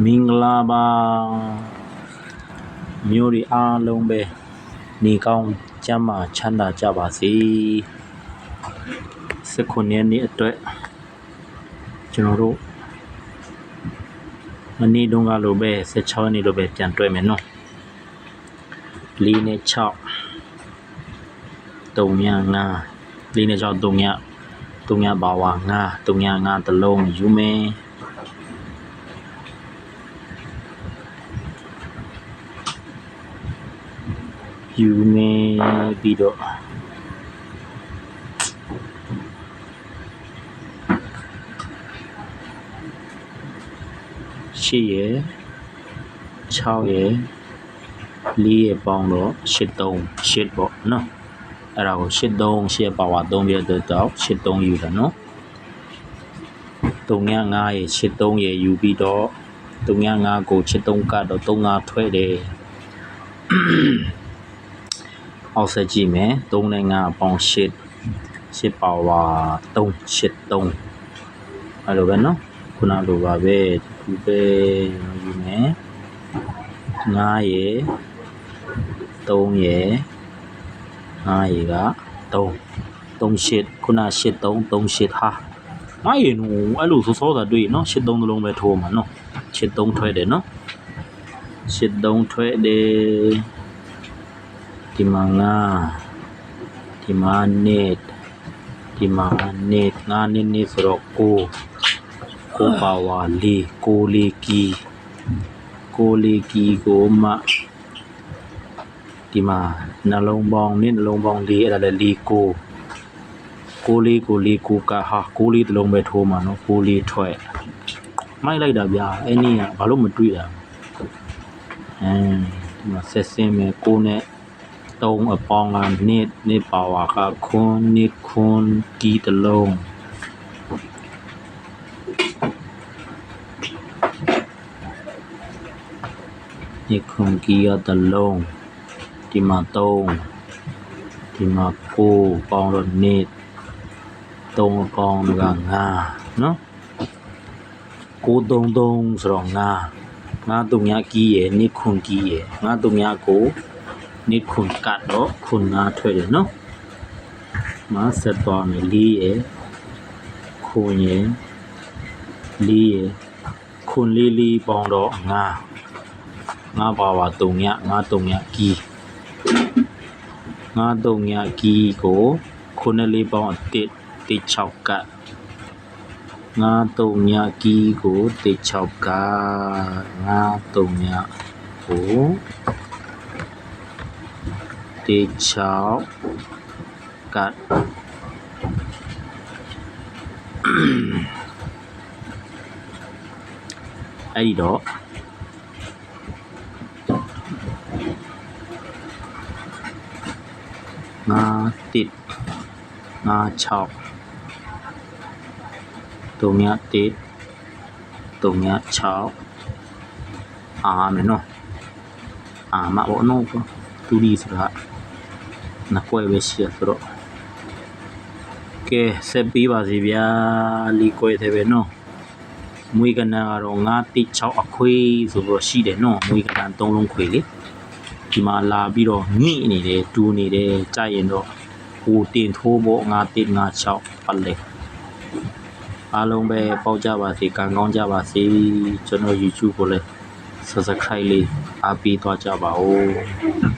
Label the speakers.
Speaker 1: မင်္ဂလာပါမျိုးတွေအားလုံးပဲနေကောင်းကျမ်းမာချမ်းသာကြပါစေစခုနှစ်နေ့အတွက်ကျွန်တော်တို့မနေ့တုန်းကလိုပဲ16ရက်နေ့လိုပဲပြန်တွေ့မယ်နော်၄နဲ့6 3ည5 4နဲ့6 3ည3ညပါဝါ5 3ည5တစ်လုံးယူမယ် ယူနေပြီးတော့ရှစ်ရယ်6ရယ်4ရယ်ပေါင်းတော့83 8ပေါ့နော်အဲ့ဒါကို83 8ပါဝါ3ပြည့်တော့တော့83ယူတာနော်3ည5ရယ်83ရယ်ယူပြီးတော့3ည5ကို83ကတော့35ထွက်တယ် အောက်ဆက်ကြည့်မယ်3နဲ့5အပေါင်း8 8ပါဝါ3 8 3အဲ့လိုပဲเนาะခုနလိုပါပဲဒီခုပဲယူမယ်9ရယ်3ရယ်9ရယ်က3 3 8ခုန8 3 3 8ဟာငါရင်အဲ့လိုစောစောတာတွေ့เนาะ8 3လုံးပဲထိုးမှာเนาะ8 3ထွက်တယ်เนาะ8 3ထွက်တယ် ဒီမှာငါဒီမှာ net ဒီမှာ net ငါ net net ဆိုတော့ကိုကိုပါဝါလေးကိုလေးကီကိုလေးကီကိုမဒီမှာနှလုံးပေါင်းနဲ့နှလုံးပေါင်းလေးအဲ့ဒါလည်းလေးကိုကိုလေးကိုလေးကိုကဟာကိုလေးတစ်လုံးပဲထိုးမှာနော်ကိုလေးထွက်မိုက်လိုက်တာဗျာအဲ့နည်းကဘာလို့မတွေ့တာအမ်ဒီမှာဆက်စင်းမယ်ကိုနဲ့ ตรงအပေါင်းကနှစ်နှစ်ပါဝါကခွန်းနှစ်ခွန်းဒီတလုံးနှစ်ခွန်းကြီးရတလုံးဒီမှာ3ဒီမှာ9ပေါင်းတော့နှစ်3အပေါင်းက9နော်933ဆိုတော့9 9တုံညာကြီးရယ်နှစ်ခွန်းကြီးရယ်9တုံညာကို นี่คุณกัดเนาะคุณนาထွက်တယ်เนาะมาဆက်သွားမယ်လေးရယ်ခွန်ရယ်လေးရယ်ခွန်လေးလေးပေါင်းတော့ငါငါပါပါတုံညငါတုံညကီငါတုံညကီကိုခွန်နဲ့လေးပေါင်းအတစ်တစ်6ကတ်ငါတုံညကီကိုတစ်6ကတ်ငါတုံညကို တေ6ကတ်အဲ့ဒီတော့ငါတစ်ငါ6တုံမြတစ်တုံမြ6အာမယ်နော်အာမဘောနော်တူဒီဆိုတာ နှစ်ကွဲပဲရှိရဆိုတော့ကဲဆက်ပြီးပါစီဗျာလီကွဲသေးပဲနော်မွေးကနန်းကတော့9တိ6အခွေးဆိုတော့ရှိတယ်နော်မွေးကနန်း3လုံးခွေလေဒီမှာလာပြီးတော့ညိနေတယ်တူနေတယ်ကြရင်တော့ဟိုတင်ထိုးဖို့9တိ9 6ပတ်လေအားလုံးပဲပေါက်ကြပါစေကံကောင်းကြပါစေကျွန်တော် YouTube ကိုလည်း subscribe လေးအားပေးသွားကြပါဦး